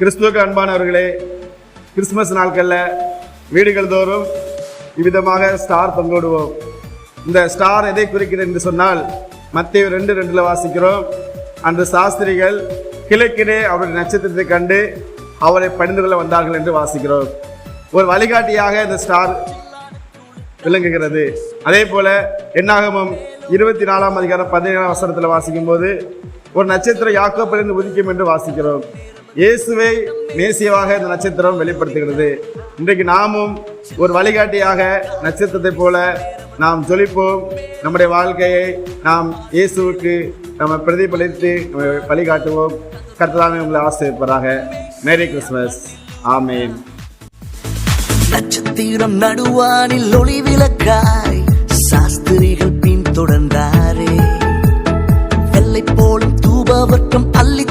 கிறிஸ்துவுக்கு அன்பானவர்களே கிறிஸ்துமஸ் நாட்களில் வீடுகள் தோறும் இவ்விதமாக ஸ்டார் பங்கிடுவோம். இந்த ஸ்டார் எதை குறிக்கிறது என்று சொன்னால் மத்திய ரெண்டு ரெண்டில் வாசிக்கிறோம். அந்த சாஸ்திரிகள் கிழக்கிலே அவருடைய நட்சத்திரத்தை கண்டு அவரை பணிந்து கொள்ள வந்தார்கள் என்று வாசிக்கிறோம். ஒரு வழிகாட்டியாக இந்த ஸ்டார் விளங்குகிறது. அதே போல என்னாகமும் இருபத்தி நாலாம் அதிகாரம் பதினேழாம் வசனத்தில் வாசிக்கும் போது ஒரு நட்சத்திரம் யாக்கோப்பிலிருந்து உதிக்கும் என்று வாசிக்கிறோம். இயேசுவை மேசியவாக இந்த நட்சத்திரம் வெளிப்படுத்துகிறது. இன்றைக்கு நாமும் ஒரு வழிகாட்டியாக நட்சத்திரத்தை போல நாம் ஜொலிப்போம். நம்முடைய வாழ்க்கையை நாம் இயேசுவுக்கு நம்ம பிரதிபலித்து வழிகாட்டுவோம். கர்த்தராமே உங்களை ஆசிரியப்பதாக மேரி கிறிஸ்மஸ் ஆமேன் நட்சத்திரம் நடுவானில் ஒளி விளக்காய் சாஸ்திரிகள் பின்தொடர்ந்தாரே. வெள்ளை போலும் தூபவர்க்கம் அள்ளி